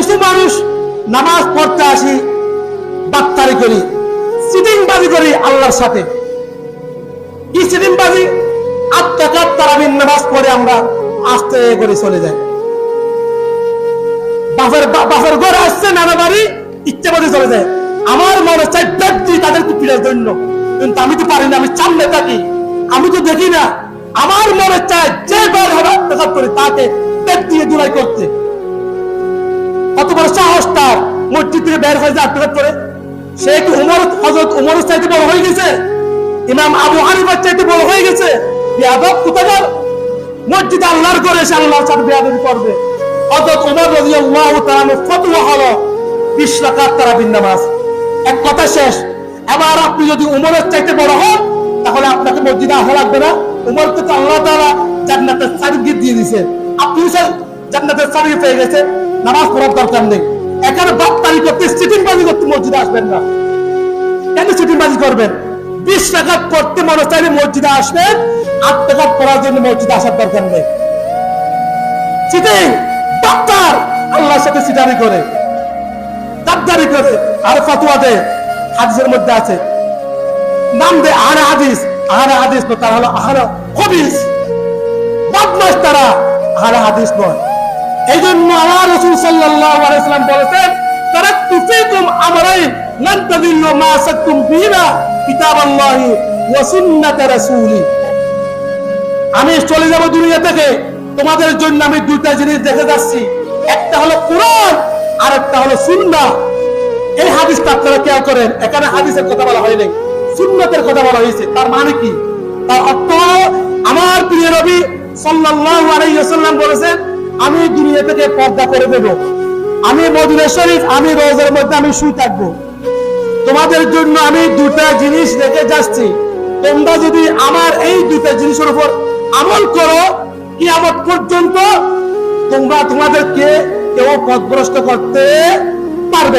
কিছু মানুষ নামাজ পড়তে আসি বাত্তারি করি সিটিং বাজি করি আল্লাহর সাথে। কি সিটিং বাজি আত্মাকাত তারাবিন নামাজ পড়ে আমরা আস্তে করে চলে যাই। ঘরে আসছে, নানা বাড়ি মতো চলে যায়। আমার মনে চাই ব্যক্তি জন্য। কিন্তু আমি তো পারি না, আমি সামনে থাকি। আমি তো দেখি না। আমার মনে চায়, যে বার হবে অত্যাচার করে তাকে দিয়ে দূরাই করতে। থেকে বের হয়ে যায় অত্যাচার করে সে কি উমর হজরত উমরের চাইতে বড় হয়ে গেছে? ইমাম আবু হানিফার চাইতে বড় হয়ে গেছে? কোথাকার মসজিদে আল্লাহর করে এসে আল্লাহর সাথে করবে। হযরত ওমর রাদিয়াল্লাহু তাআলা ফতোয়া হলো 20 রাকাত তারাবির নামাজ। এক কথা শেষ, এবার আপনি যদি উমরের চাইতে বড় হন, তাহলে আপনাকে মসজিদে আসা লাগবে না। উমরকে তো আল্লাহ তাআলা জান্নাতের সার্টিফিকেট দিয়ে জান্নাতের গেছেন। নামাজ পড়ার দরকার নেই। এখানে বাপ্তারি করতে সিটিং বাজি করতে মসজিদে আসবেন না। কেন সিটিং বাজি করবেন? বিশ টাকা পড়তে মনে চাইলে মসজিদে আসবেন আট টাকা পড়ার জন্য মসজিদে আসার দরকার নেই। ডাক্তার, আল্লাহর সাথে সিটারি করে করে, আর ফতোয়া দেয়, হাদিসের মধ্যে আছে। নাম দে আহারে হাদিস আহারে হাদিস তো তারা হলো আহারে হবিস বদমাস তারা আহারে হাদিস নয়। এই জন্য আমার রসুল সাল্লাম বলেছেন তারাক্তু ফীকুম আমরাইন লান তাদিল্লু মা সাকতুম বিহিমা কিতাবাল্লাহি ওয়া সুন্নাত রাসূলি। আমি চলে যাব দুনিয়া থেকে, তোমাদের জন্য আমি দুইটা জিনিস দেখে যাচ্ছি। একটা হলো কোরআন আর একটা হলো সুন্নাহ। এই হাদিসটা আপনারা কেয়ার করেন, এখানে হাদিসের কথা বলা হয়নি সুন্নতের কথা বলা হয়েছে, তার মানে কি? তার অর্থ হলো, আমার প্রিয় নবী সাল্লাল্লাহু আলাইহি ওয়াসাল্লাম বলেছেন, আমি দুনিয়া থেকে পর্দা করে দেব। আমি মদিনা শরীফ, আমি রোজার মধ্যে আমি শুয়ে থাকব। তোমাদের জন্য আমি দুটা জিনিস রেখে যাচ্ছি। তোমরা যদি আমার এই দুটা জিনিসের উপর আমল করো কি আমার পর্যন্ত তোমরা তোমাদেরকে কেউ পথভ্রষ্ট করতে পারবে না।